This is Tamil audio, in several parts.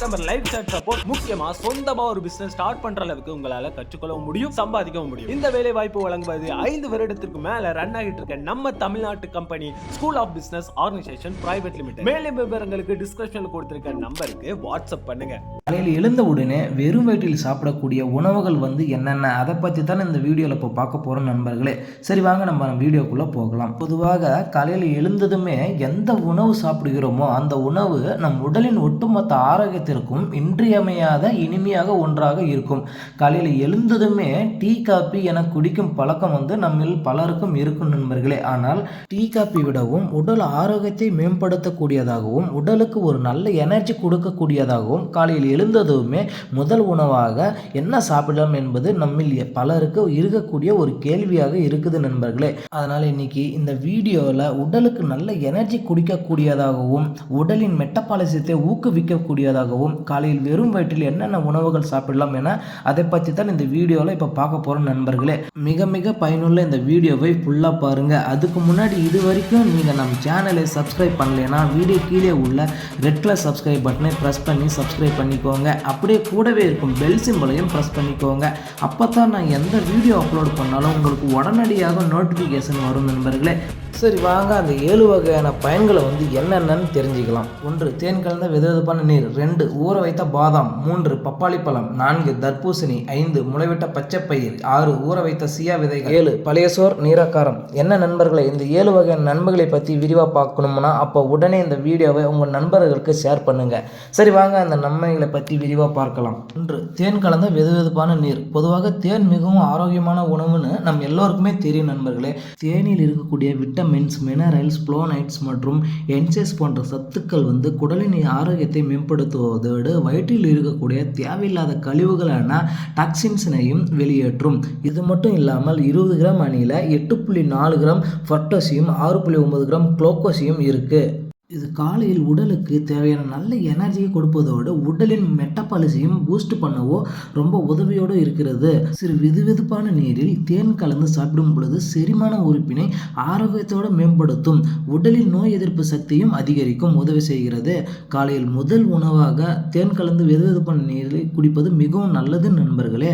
customer life chat support முக்கியமா சொந்தமா ஒரு பிசினஸ் ஸ்டார்ட் பண்ற அளவுக்கு உங்களால கற்றுக்கொள்ளவும் முடியும் சம்பாதிக்கவும் முடியும். இந்த வேலை வாய்ப்பு வழங்குவது ஐந்து வருடத்திற்கு மேல ரன் ஆகிட்டு இருக்க நம்ம தமிழ்நாட்டு company school of business organisation private limited மேலும் விவரங்களுக்கு டிஸ்கிரிப்ஷன்ல கொடுத்திருக்க நம்பருக்கு வாட்ஸ்அப் பண்ணுங்க. காலையில் எழுந்த உடனே வெறும் வயிற்றில் சாப்பிடக்கூடிய உணவுகள் வந்து என்னென்ன? அதை பற்றி தான் இந்த வீடியோவில் இப்போ பார்க்க போகிறோம் நண்பர்களே. சரி வாங்க நம்ம வீடியோக்குள்ளே போகலாம். பொதுவாக காலையில் எழுந்ததுமே எந்த உணவு சாப்பிடுகிறோமோ அந்த உணவு நம் உடலின் ஒட்டுமொத்த ஆரோக்கியத்திற்கும் இன்றியமையாத இனிமையாக ஒன்றாக இருக்கும். காலையில் எழுந்ததுமே டீ காபி என குடிக்கும் பழக்கம் வந்து நம்மில் பலருக்கும் இருக்கும் நண்பர்களே. ஆனால் டீ காபி விடவும் உடல் ஆரோக்கியத்தை மேம்படுத்தக்கூடியதாகவும் உடலுக்கு ஒரு நல்ல எனர்ஜி கொடுக்கக்கூடியதாகவும் காலையில் எழுந்ததுமே முதல் உணவாக என்ன சாப்பிடலாம் என்பது நம்மில் பலருக்கு இருக்கக்கூடிய ஒரு கேள்வியாக இருக்குது நண்பர்களே. அதனால் இன்னைக்கு இந்த வீடியோவில் உடலுக்கு நல்ல எனர்ஜி குடிக்கக்கூடியதாகவும் உடலின் மெட்டபாலிசத்தை ஊக்குவிக்கக்கூடியதாகவும் காலையில் வெறும் வயிற்றில் என்னென்ன உணவுகள் சாப்பிடலாம் என அதை பற்றி தான் இந்த வீடியோவில் இப்போ பார்க்க போகிறோம் நண்பர்களே. மிக மிக பயனுள்ள இந்த வீடியோவை ஃபுல்லாக பாருங்கள் அதுக்கு முன்னாடி இது வரைக்கும் நீங்கள் நம்ம சேனலை சப்ஸ்கிரைப் பண்ணலைன்னா வீடியோ கீழே உள்ள ரெட் கலர் சப்ஸ்கிரைப் பட்டனை ப்ரெஸ் பண்ணி சப்ஸ்கிரைப் பண்ணிக்கோங்க. அப்படியே கூடவே இருக்கும் பெல் சிம்பிளையும் ப்ரெஸ் பண்ணிக்கோங்க. அப்போ தான் நான் எந்த வீடியோ அப்லோட் பண்ணாலும் உங்களுக்கு உடனடியாக நோட்டிஃபிகேஷன் வரும் நண்பர்களே. சரி வாங்க. அந்த ஏழு வகையான பயன்களை வந்து என்னென்னு தெரிஞ்சுக்கலாம். ஒன்று தேன் கலந்த வெதுவெதுப்பான நீர். ரெண்டு ஊற வைத்த பாதாம். மூன்று பப்பாளி பழம். நான்கு தர்பூசணி. ஐந்து முளைவிட்ட பச்சைப்பயிர். ஆறு ஊற வைத்த சியா விதைகள். ஏழு பழைய சோர் நீராக்காரம் என்ன நண்பர்களை இந்த ஏழு வகையான நண்பர்களை பற்றி விரிவாக பார்க்கணும்னா அப்போ உடனே இந்த வீடியோவை உங்கள் நண்பர்களுக்கு ஷேர் பண்ணுங்க. சரி வாங்க. அந்த நன்மைகளை பற்றி விரிவாக பார்க்கலாம். ஒன்று தேன் கலந்த வெதுவெதுப்பான நீர். பொதுவாக தேன் மிகவும் ஆரோக்கியமான உணவுன்னு நம் எல்லோருக்குமே தெரியும் நண்பர்களே. தேனில் இருக்கக்கூடிய விட்டமின்ஸ் மினரல்ஸ் ப்ளோனைட்ஸ் மற்றும் என்சைஸ் போன்ற சத்துக்கள் வந்து குடலின் ஆரோக்கியத்தை மேம்படுத்துவதோடு வயிற்றில் இருக்கக்கூடிய தேவையில்லாத கழிவுகளான டாக்ஸின்ஸினையும் வெளியேற்றும். இது மட்டும் இல்லாமல் இருபது கிராம் அணியில் எட்டு புள்ளி நாலு கிராம் பொட்டாசியம் ஆறு புள்ளி ஒன்பது கிராம் குளோக்கோசியம் இருக்குது இது காலையில் உடலுக்கு தேவையான நல்ல எனர்ஜியை கொடுப்பதோடு உடலின் மெட்டபாலிசியும் பூஸ்ட் பண்ணவோ ரொம்ப உதவியோடு இருக்கிறது. சிறு விதுவிதுப்பான நீரில் தேன் கலந்து சாப்பிடும் பொழுது செரிமான உறுப்பினை ஆரோக்கியத்தோடு மேம்படுத்தும் உடலின் நோய் எதிர்ப்பு சக்தியும் அதிகரிக்கும் உதவி செய்கிறது. காலையில் முதல் உணவாக தேன் கலந்து வெதுவெதுப்பான நீரில் குடிப்பது மிகவும் நல்லது நண்பர்களே.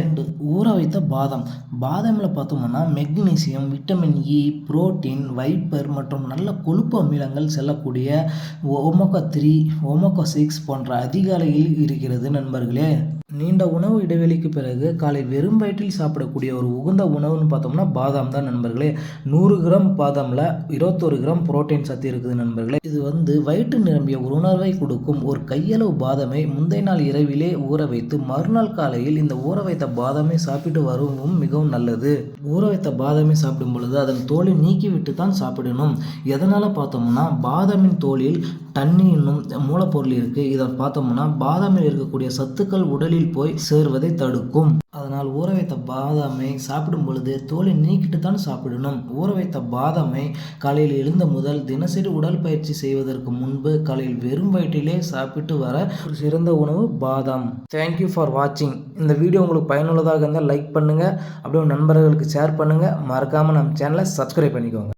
ஊற வைத்த பாதாம். பாதாமில் பார்த்தோம்னா magnesium vitamin E protein fibre மற்றும் நல்ல கொழுப்பு அமிலங்கள் செல்லக்கூடிய ஒமோகா த்ரீ ஒமோகா சிக்ஸ் போன்ற அதிகாலையில் இருக்கிறது நண்பர்களே. நீண்ட உணவு இடைவெளிக்கு பிறகு காலை வெறும் வயிற்றில் சாப்பிடக்கூடிய ஒரு உகந்த உணவுன்னு பார்த்தோம்னா பாதாம் தான் நண்பர்களே. நூறு கிராம் பாதாமில் இருபத்தொரு கிராம் புரோட்டீன் சத்து இருக்குது நண்பர்களே. இது வந்து வயிற்று நிரம்பிய ஒரு உணர்வை கொடுக்கும் ஒரு கையளவு பாதாமை முந்தைய நாள் இரவிலே ஊற வைத்து மறுநாள் காலையில் இந்த ஊற வைத்த பாதாமை சாப்பிட்டு வருவதும் மிகவும் நல்லது. ஊற வைத்த பாதாமை சாப்பிடும் பொழுது அதன் தோலை நீக்கிவிட்டு தான் சாப்பிடணும். எதனால் பார்த்தோம்னா பாதாமின் தோலில் தண்ணி என்னும் மூலப்பொருள் இருக்குது இதை பார்த்தோம்னா பாதாமில் இருக்கக்கூடிய சத்துக்கள் உடலில் போய் சேர்வதை தடுக்கும். அதனால் ஊற வைத்த பாதாமை சாப்பிடும் பொழுது தோலை நீக்கிட்டு தான் சாப்பிடணும். ஊற வைத்த பாதாமை காலையில் எழுந்த முதல் தினசரி உடற்பயிற்சி செய்வதற்கு முன்பு காலையில் வெறும் வயிற்றிலே சாப்பிட்டு வர ஒரு சிறந்த உணவு பாதாம். தேங்க்யூ ஃபார் வாட்சிங் இந்த வீடியோ உங்களுக்கு பயனுள்ளதாக இருந்தால் லைக் பண்ணுங்கள் அப்படியே நண்பர்களுக்கு ஷேர் பண்ணுங்கள் மறக்காமல் நம்ம சேனலை சப்ஸ்கிரைப் பண்ணிக்கோங்க.